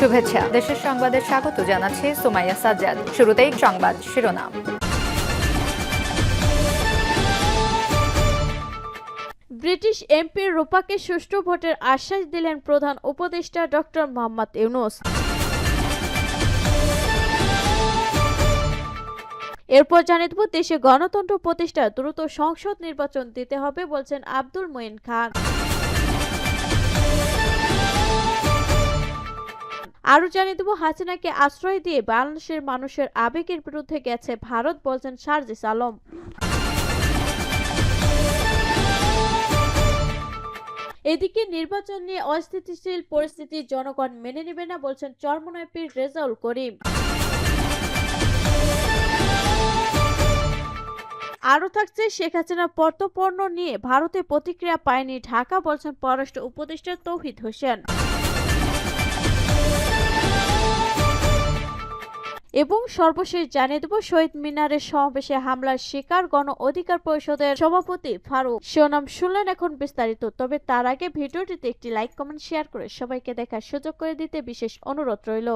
শুভেচ্ছা। দেশের সংবাদে স্বাগত জানাচ্ছি সুমাইয়া সাজ্জাদ। শুরুতেই সংবাদ শিরোনাম। ব্রিটিশ এমপি রূপাকে সুষ্ঠু ভোটের আশ্বাস দিলেন প্রধান উপদেষ্টা ডক্টর মোহাম্মদ ইউনুস। এরপর জানিয়ে দেশে গণতন্ত্র প্রতিষ্ঠা দ্রুত সংসদ নির্বাচন দিতে হবে বলছেন আব্দুল মঈন খান। আরও জানিয়ে দেব, হাসিনাকে আশ্রয় দিয়ে বাংলাদেশের মানুষের আবেগের বিরুদ্ধে গেছে ভারত বলছেন সার্জিস আলম। এদিকে নির্বাচন নিয়ে অস্থিতিশীল পরিস্থিতি জনগণ মেনে নেবে না বলছেন চরমনায় রেজাউল করিম। আরও থাকছে, শেখ হাসিনা পর্তপর্ণ নিয়ে ভারতে প্রতিক্রিয়া পায়নি ঢাকা বলছেন পররাষ্ট্র উপদেষ্টা তৌহিদ হোসেন। এবং সর্বশেষ জানিয়ে দেব, শহীদ মিনারের সমাবেশে হামলার শিকার গণ অধিকার পরিষদের সভাপতি ফারুক। সোনাম শুনলেন এখন বিস্তারিত, তবে তার আগে ভিডিওটিতে একটি লাইক কমেন্ট শেয়ার করে সবাইকে দেখার সুযোগ করে দিতে বিশেষ অনুরোধ রইল।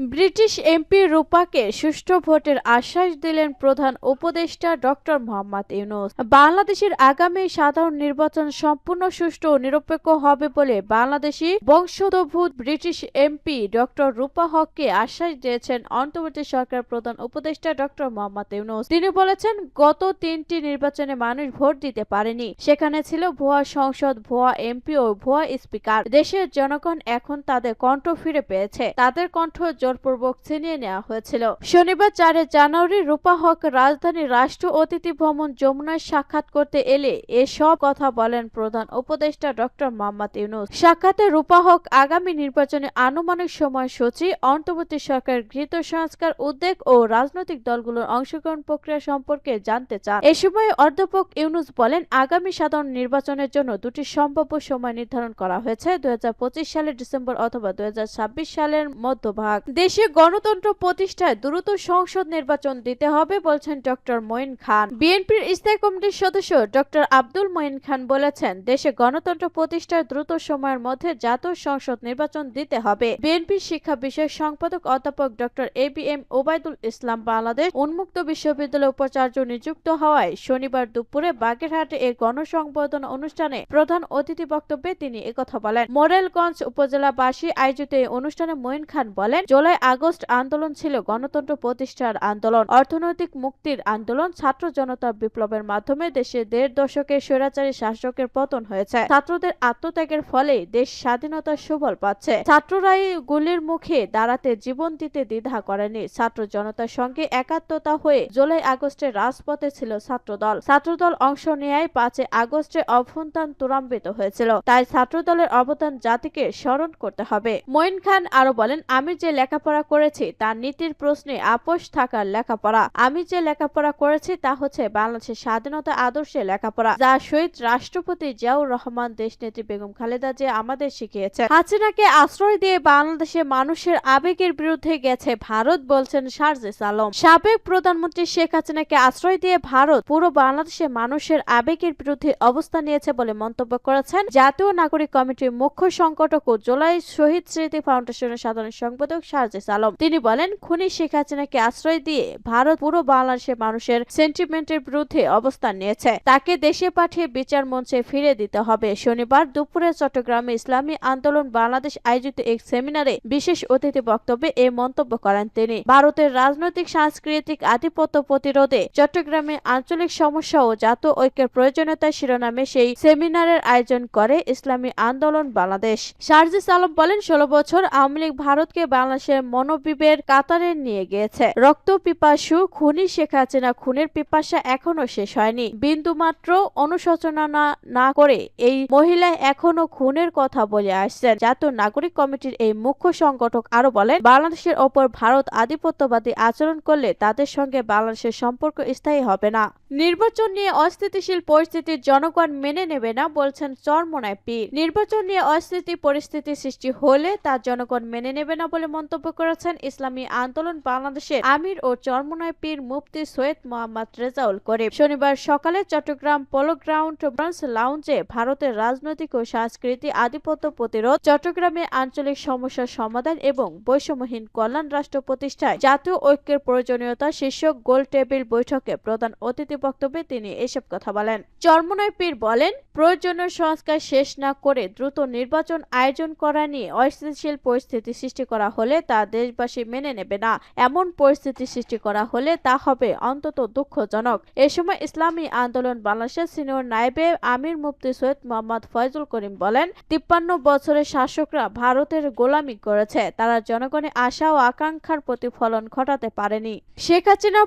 ব্রিটিশ এমপি রূপাকে সুষ্ঠু ভোটের আশ্বাস দিলেন প্রধান উপদেষ্টা ডক্টর মোহাম্মদ ইউনুস। বাংলাদেশের আগামী সাধারণ নির্বাচন সম্পূর্ণ সুষ্ঠু ও নিরপেক্ষ হবে বলে বাংলাদেশি বংশোদ্ভূত ব্রিটিশ এমপি ডক্টর রূপা হককে আশ্বাস দিয়েছেন অন্তর্বর্তী সরকার প্রধান উপদেষ্টা ডক্টর মোহাম্মদ ইউনুস। তিনি বলেছেন, গত তিনটি নির্বাচনে মানুষ ভোট দিতে পারেনি। সেখানে ছিল ভুয়া সংসদ, ভুয়া এমপি ও ভুয়া স্পিকার। দেশের জনগণ এখন তাদের কণ্ঠ ফিরে পেয়েছে। তাদের কণ্ঠ জোরপূর্বক ছিনিয়ে নেওয়া হয়েছিল। শনিবার চারে জানুয়ারি রূপা হক রাজধানীর রাষ্ট্র অতিথি ভবন যমুনায় সাক্ষাৎ করতে এলে এসব কথা বলেন প্রধান উপদেষ্টা ডক্টর মোহাম্মদ ইউনুস। সাক্ষাতে রূপা হক আগামী নির্বাচনে আনুমানিক সময়সূচি অন্তর্বর্তী সরকার গৃহীত সংস্কার উদ্যোগ ও রাজনৈতিক দলগুলোর অংশগ্রহণ প্রক্রিয়া সম্পর্কে জানতে চান। এ সময় অধ্যাপক ইউনুস বলেন, আগামী সাধারণ নির্বাচনের জন্য দুটি সম্ভাব্য সময় নির্ধারণ করা হয়েছে, দুই হাজার পঁচিশ সালের ডিসেম্বর অথবা দুই হাজার ছাব্বিশ সালের মধ্যভাগ। দেশে গণতন্ত্র প্রতিষ্ঠায় দ্রুত সংসদ নির্বাচন দিতে হবে বলছেন ডক্টর মঈন খান। বিএনপির স্থায়ী কমিটির সদস্য ডক্টর আব্দুল মঈন খান বলেছেন, দেশে গণতন্ত্র প্রতিষ্ঠার দ্রুত সময়ের মধ্যে জাতীয় সংসদ নির্বাচন দিতে হবে। বিএনপির শিক্ষা বিষয়ক সম্পাদক অধ্যাপক doctor A B M Obaidul Islam Bangladesh উন্মুক্ত বিশ্ববিদ্যালয় উপাচার্য নিযুক্ত হওয়ায় শনিবার দুপুরে বাগেরহাটে এ গণসংবর্ধনা অনুষ্ঠানে প্রধান অতিথি বক্তব্যে তিনি একথা বলেন। মোরেলগঞ্জ উপজেলাবাসী আয়োজিত এই অনুষ্ঠানে মঈন খান বলেন জুলাই আগস্ট আন্দোলন ছিল গণতন্ত্র প্রতিষ্ঠার আন্দোলন। অর্থনৈতিক মুক্তির আন্দোলন ছাত্র জনতার বিপ্লবের মাধ্যমে দেশে দেড় দশকের স্বৈরাচারী শাসকের পতন হয়েছে। ছাত্রদের আত্মত্যাগের ফলে দেশ স্বাধীনতার সুফল পাচ্ছে। ছাত্ররাই গুলির মুখে দাঁড়াতে জীবন দিতে দ্বিধা করেনি ছাত্র জনতার সঙ্গে একাত্মতা হয়ে জুলাই আগস্টে রাজপথে ছিল ছাত্রদল। ছাত্রদল অংশ নেয় পাঁচে আগস্টে অভ্যন্তান ত্বরান্বিত হয়েছিল। তাই ছাত্রদলের অবদান জাতিকে স্মরণ করতে হবে। মঈন খান আরও বলেন, আমি যে লেখাপড়া করেছি, তার নীতির প্রশ্নে আপোষ থাকার লেখাপড়া। আমি যে লেখাপড়া করেছি তা হচ্ছে বাংলাদেশের স্বাধীনতা আদর্শে লেখাপড়া যা শহীদ রাষ্ট্রপতি জিয়াউর রহমান, দেশনেত্রী বেগম খালেদা যে আমাদের শিখিয়েছে। হাসিনাকে আশ্রয় দিয়ে বাংলাদেশের মানুষের আবেগের বিরুদ্ধে গেছে ভারত, বলছেন সার্জিস আলম। সাবেক প্রধানমন্ত্রী শেখ হাসিনাকে আশ্রয় দিয়ে ভারত পুরো বাংলাদেশের মানুষের আবেগের বিরুদ্ধে অবস্থান নিয়েছে বলে মন্তব্য করেছেন জাতীয় নাগরিক কমিটির মুখ্য সংকটক ও জুলাই শহীদ স্মৃতি ফাউন্ডেশনের সাধারণ সম্পাদক সার্জিস আলম। তিনি বলেন, খুনি শেখ হাসিনাকে আশ্রয় দিয়ে ভারত পুরো বাংলাদেশের মানুষের সেন্টিমেন্টের বিরুদ্ধে অবস্থান নিয়েছে। তাকে দেশে পাঠিয়ে বিচার মঞ্চে ফিরে দিতে হবে। শনিবার দুপুরে চট্টগ্রামে ইসলামী আন্দোলন বাংলাদেশ আয়োজিত এক সেমিনারে বিশেষ অতিথি বক্তব্যে এই মন্তব্য করেন তিনি। ভারতের রাজনৈতিক, সাংস্কৃতিক আধিপত্য প্রতিরোধে চট্টগ্রামে আঞ্চলিক সমস্যা ও জাতীয় ঐক্যের প্রয়োজনীয়তা শিরোনামে সেই সেমিনারের আয়োজন করে ইসলামী আন্দোলন বাংলাদেশ। সার্জিস আলম বলেন, ষোলো বছর আওয়ামী লীগ ভারতকে বাংলাদেশের মনোবিবের কাতারে নিয়ে গিয়েছে। রক্ত পিপাসু খুনি শেখ হাসিনা খুনের পিপাসা এখনও শেষ হয়নি। বিন্দুমাত্র অনুশোচনা না- করে এই মহিলা এখনও খুনের কথা বলে আসছেন। জাতীয় নাগরিক কমিটির এই মুখ্য সংগঠক আরও বলেন, বাংলাদেশের ওপর ভারত আধিপত্যবাদী আচরণ করলে তাদের সঙ্গে বাংলাদেশের সম্পর্ক স্থায়ী হবে না। নির্বাচন নিয়ে অস্থিতিশীল পরিস্থিতির জনগণ মেনে নেবে না বলছেন চরমনায় পীর। নির্বাচন নিয়ে অস্থিতি পরিস্থিতি সৃষ্টি হলে তা জনগণ মেনে নেবে না বলে মন্তব্য মন্তব্য করেছেন ইসলামী আন্দোলন বাংলাদেশের আমির ও চরমনায় পীর মুফতি সৈয়দ মোহাম্মদ রেজাউল করিম। শনিবার সকালে চট্টগ্রাম পোলো গ্রাউন্ড ব্রাঞ্চ লাউঞ্জে ভারতের রাজনৈতিক ও সাংস্কৃতিক আধিপত্য প্রতিরোধ, চট্টগ্রামে আঞ্চলিক সমস্যার সমাধান এবং বৈষম্যহীন কল্যাণ রাষ্ট্র প্রতিষ্ঠায় জাতীয় ঐক্যের প্রয়োজনীয়তা শীর্ষক গোল টেবিল বৈঠকে প্রধান অতিথি বক্তব্যে তিনি এসব কথা বলেন। চরমনায় পীর বলেন, প্রয়োজনীয় সংস্কার শেষ না করে দ্রুত নির্বাচন আয়োজন করা নিয়ে অস্থিতিশীল পরিস্থিতি সৃষ্টি করা হলে তা দেশবাসী মেনে নেবে না। এমন পরিস্থিতি সৃষ্টি করা হলে তা হবে অন্তত দুঃখজনক। এ সময় ইসলামী আন্দোলন বাংলাদেশের সিনিয়র নায়েবে আমির মুফতি সৈয়দ মোহাম্মদ ফয়জুল করিম বলেন, তিপ্পান্ন বছরের শাসকরা ভারতের গোলামি করেছে। তারা জনগণের আশা ও আকাঙ্ক্ষার প্রতিফলন ঘটাতে পারেনি। শেখ হাসিনা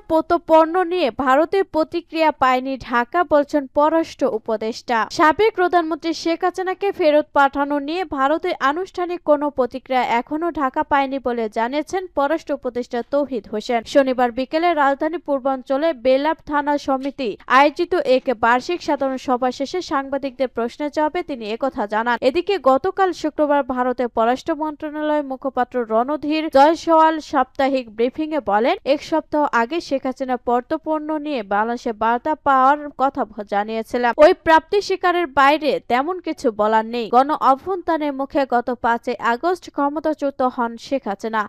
পণ্য নিয়ে ভারতের প্রতিক্রিয়া পায়নি ঢাকা বলছেন পররাষ্ট্র উপদেষ্টা। সাবেক প্রধানমন্ত্রী শেখ হাসিনাকে ফেরত পাঠানো নিয়ে ভারতের আনুষ্ঠানিক কোনো প্রতিক্রিয়া এখনও ঢাকা পায়নি বলে জানিয়েছেন পররাষ্ট্র উপদেষ্টা তৌহিদ হোসেন। শনিবার বিকেলে রাজধানী পূর্বাঞ্চলে বেলাব থানা সমিতি আয়োজিত এক বার্ষিক সাধারণ সভা শেষে সাংবাদিকদের প্রশ্নের জবাবে তিনি একথা জানান। এদিকে গতকাল শুক্রবার ভারতের পররাষ্ট্র মন্ত্রণালয়ের মুখপাত্র রণধীর জয়সওয়াল সাপ্তাহিক ব্রিফিং এ বলেন, এক সপ্তাহ আগে শেখ হাসিনা পর্তপণ্য নিয়ে বাংলাদেশে বার্তা পাওয়ার কথা জানিয়েছিলাম। ওই প্রাপ্তি শিকারের বাইরে তেমন কিছু বলার নেই। গণ অভ্যন্তরের মুখে গত পাঁচই আগস্ট ক্ষমতাচ্যুত হন শেখ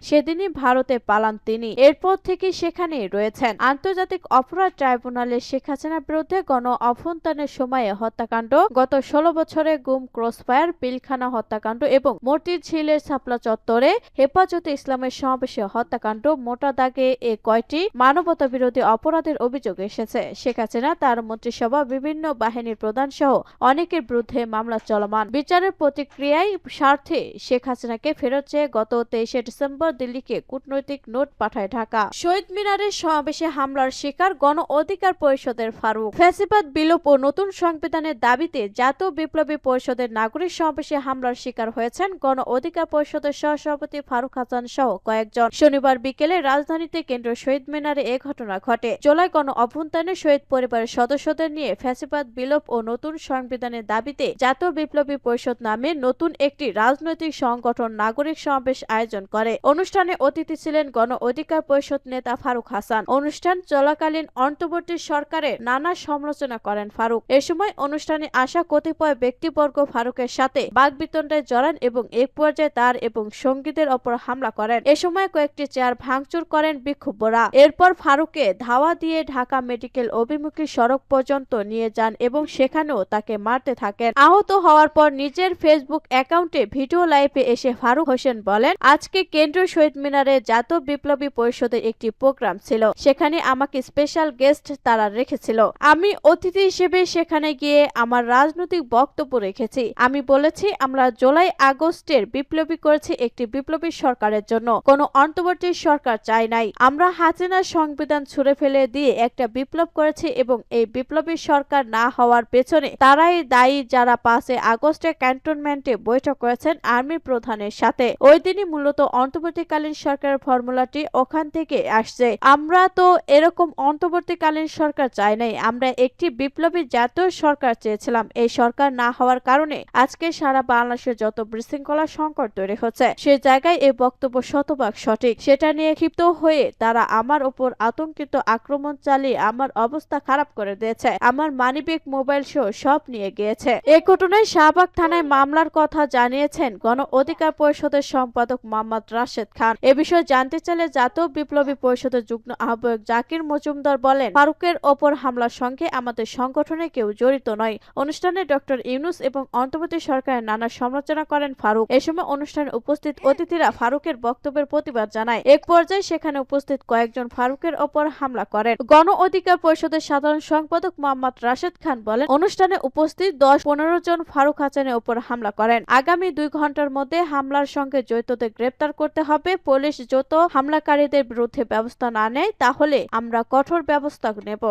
সেদিনই ভারতে পালান তিনি। এরপর থেকে সেখানেই রয়েছেন। আন্তর্জাতিক অপরাধ ট্রাইব্যুনালে শেখ হাসিনার বিরুদ্ধে গণ অভ্যন্তরের সময়ে হত্যাকাণ্ড, গত ষোলো বছরে গুম, ক্রসফায়ার, পিলখানা হত্যাকাণ্ড এবং মতিঝিলের ছাপলা চত্বরে হেফাজতে ইসলামের সমাবেশে হত্যাকাণ্ড, মোটা দাগে এ কয়টি মানবতা বিরোধী অপরাধের অভিযোগ এসেছে। শেখ হাসিনা, তার মন্ত্রিসভা, বিভিন্ন বাহিনীর প্রধান সহ অনেকের বিরুদ্ধে মামলা চলমান। বিচারের প্রতিক্রিয়ায় স্বার্থে শেখ হাসিনাকে ফেরত চেয়ে গত তেইশে ডিসেম্বর দিল্লিকে কূটনৈতিক নোট পাঠায় ঢাকা। শহীদ মিনারের সমাবেশে হামলার শিকার গণ অধিকার পরিষদের ফারুক। ফ্যাসিবাদ বিলোপ ও নতুন সংবিধানের দাবিতে জাতীয় বিপ্লবী পরিষদের নাগরিক সমাবেশে হামলার শিকার হয়েছেন গণ অধিকার পরিষদের সহসভাপতি ফারুক হাসান সহ কয়েকজন। শনিবার বিকেলে রাজধানীতে কেন্দ্রীয় শহীদ মিনারে এ ঘটনা ঘটে। জুলাই গণ অভ্যন্তরে শহীদ পরিবারের সদস্যদের নিয়ে ফ্যাসিবাদ বিলোপ ও নতুন সংবিধানের দাবিতে জাতীয় বিপ্লবী পরিষদ নামে নতুন একটি রাজনৈতিক সংগঠন নাগরিক সমাবেশ আয়োজন করে। অনুষ্ঠানে অতিথি ছিলেন গণ অধিকার পরিষদ নেতা ফারুক হাসান। অনুষ্ঠান চলাকালীন অন্তর্বর্তী সরকারের নানা সমালোচনা করেন ফারুক। এ সময় অনুষ্ঠানে আসা কতিপয় ব্যক্তিবর্গ ফারুকের সাথে বাগবিতণ্ডায় জড়ান এবং এক পর্যায়ে তার এবং সঙ্গীদের ওপর হামলা করেন। এ সময় কয়েকটি চেয়ার ভাঙচুর করেন বিক্ষোভরা। এরপর ফারুককে ধাওয়া দিয়ে ঢাকা মেডিকেল অভিমুখী সড়ক পর্যন্ত নিয়ে যান এবং সেখানেও তাকে মারতে থাকেন। আহত হওয়ার পর নিজের ফেসবুক অ্যাকাউন্টে ভিডিও লাইভে এসে ফারুক হোসেন বলেন, আজকে কেন্দ্রীয় শহীদ মিনারে জাতীয় বিপ্লবী পরিষদের একটি প্রোগ্রাম ছিল। সেখানে আমাকে স্পেশাল গেস্ট তারা রেখেছিল। আমি অতিথি হিসেবে সেখানে গিয়ে আমার রাজনৈতিক বক্তব্য রেখেছি। আমি বলেছি, আমরা জুলাই আগস্টের বিপ্লবী করেছি একটি বিপ্লবী সরকারের জন্য। কোনো অন্তর্বর্তী সরকার চাই নাই। আমরা হাসিনার সংবিধান ছুড়ে ফেলে দিয়ে একটা বিপ্লব করেছি এবং এই বিপ্লবী সরকার না হওয়ার পেছনে তারাই দায়ী যারা পাঁচে আগস্টে ক্যান্টনমেন্টে বৈঠক করেছেন আর্মি প্রধানের সাথে। ওই দিনই মূলত অন্তর্বর্তীকালীন সরকারের ফর্মুলাটি ওখান থেকে আসছে। আমরা তো এরকম অন্তর্বর্তীকালীন সরকার চাই নাই। আমরা একটি বিপ্লবী জাতীয় সরকার চেয়েছিলাম। এই সরকার না হওয়ার কারণে আজকে সারা বাংলাদেশের যত বিশৃঙ্খলা সংকট তৈরি হচ্ছে, সে জায়গায় এই বক্তব্য শতভাগ সঠিক। সেটা নিয়ে ক্ষিপ্ত হয়ে তারা আমার উপর আতঙ্কিত আক্রমণ চালিয়ে আমার অবস্থা খারাপ করে দিয়েছে। আমার মানিব্যাগ, মোবাইল সহ সব নিয়ে গিয়েছে। এ ঘটনায় শাহবাগ থানায় মামলার কথা জানিয়েছেন গণ অধিকার পরিষদের সম্পাদক মোহাম্মদ রাশেদ খান। এ বিষয়ে জানতে চাইলে জাতীয় বিপ্লবী পরিষদের যুগ্ম আহ্বায়ক জাকির মজুমদার বলেন, ফারুকের ওপর হামলার সঙ্গে আমাদের সংগঠনে কেউ জড়িত নয়। অনুষ্ঠানে ডক্টর ইউনুস এবং অন্তর্বর্তী সরকারের নানা সমালোচনা করেন ফারুক। এ সময় অনুষ্ঠানে উপস্থিত অতিথিরা ফারুকের বক্তব্যের প্রতিবাদ জানায়। এক পর্যায়ে সেখানে উপস্থিত কয়েকজন ফারুকের ওপর হামলা করেন। গণ অধিকার পরিষদের সাধারণ সম্পাদক মোহাম্মদ রাশেদ খান বলেন, অনুষ্ঠানে উপস্থিত দশ পনেরো জন ফারুক হাসানের উপর হামলা করেন। আগামী দুই ঘণ্টার মধ্যে হামলার সঙ্গে জড়িতদের গ্রেপ্তার করতে হবে। পুলিশ যত হামলাকারীদের বিরুদ্ধে ব্যবস্থা না নেয় তাহলে আমরা কঠোর ব্যবস্থা নেব।